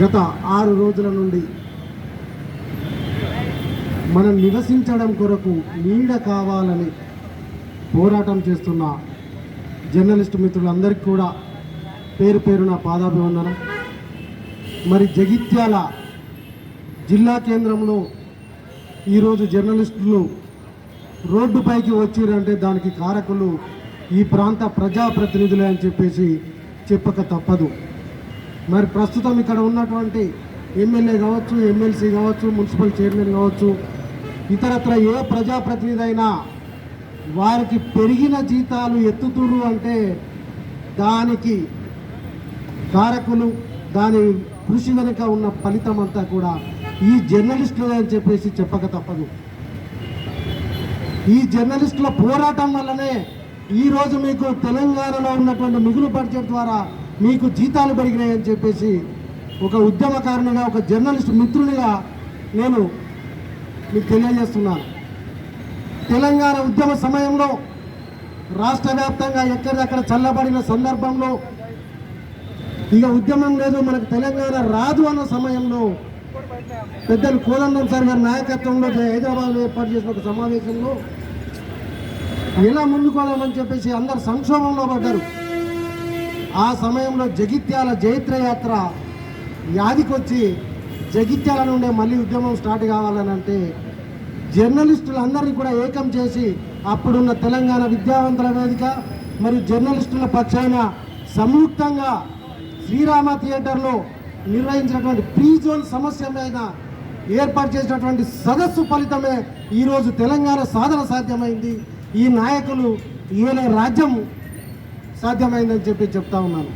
గత ఆరు రోజుల నుండి మనం నివసించడం కొరకు నీడ కావాలని పోరాటం చేస్తున్న జర్నలిస్ట్ మిత్రులందరికీ కూడా పేరు పేరున పాదాభివందనం. మరి జగిత్యాల జిల్లా కేంద్రంలో ఈరోజు జర్నలిస్టులు రోడ్డుపైకి వచ్చిరంటే దానికి కారకులు ఈ ప్రాంత ప్రజాప్రతినిధులే అని చెప్పేసి చెప్పక తప్పదు. మరి ప్రస్తుతం ఇక్కడ ఉన్నటువంటి ఎమ్మెల్యే కావచ్చు ఎమ్మెల్సీ కావచ్చు మున్సిపల్ చైర్మన్ కావచ్చు ఇతరత్ర ఏ ప్రజాప్రతినిధి అయినా వారికి పెరిగిన జీతాలు ఎత్తుతురు అంటే దానికి కారకులు దాని కృషి వెనుక ఉన్న ఫలితం అంతా కూడా ఈ జర్నలిస్టులు అని చెప్పేసి చెప్పక తప్పదు. ఈ జర్నలిస్టుల పోరాటం వల్లనే ఈరోజు మీకు తెలంగాణలో ఉన్నటువంటి మిగులు బడ్జెట్ ద్వారా మీకు జీతాలు పెరిగినాయని చెప్పేసి ఒక ఉద్యమకారునిగా ఒక జర్నలిస్ట్ మిత్రునిగా నేను మీకు తెలియజేస్తున్నాను. తెలంగాణ ఉద్యమ సమయంలో రాష్ట్ర వ్యాప్తంగా ఎక్కడెక్కడ చల్లబడిన సందర్భంలో ఇక ఉద్యమం లేదు మనకు తెలంగాణ రాదు అన్న సమయంలో పెద్దలు కోదండం సార్ గారి నాయకత్వంలో హైదరాబాద్లో ఏర్పాటు చేసిన ఒక సమావేశంలో ఎలా ముందుకోవాలని చెప్పేసి అందరు సంక్షోభంలో పడ్డారు. ఆ సమయంలో జగిత్యాల జైత్ర యాత్ర యాదికొచ్చి జగిత్యాల నుండే మళ్ళీ ఉద్యమం స్టార్ట్ కావాలని అంటే జర్నలిస్టులందరినీ కూడా ఏకం చేసి అప్పుడున్న తెలంగాణ విద్యావంతుల వేదిక మరియు జర్నలిస్టుల పక్షాన సంయుక్తంగా శ్రీరామ థియేటర్లో నిర్వహించినటువంటి ప్రీ జోన్ సమస్య మీద ఏర్పాటు చేసినటువంటి సదస్సు ఫలితమే ఈరోజు తెలంగాణ సాధన సాధ్యమైంది. ఈ నాయకులు ఈయన రాజ్యం సాధ్యమైందని చెప్పి చెప్తా ఉన్నాను.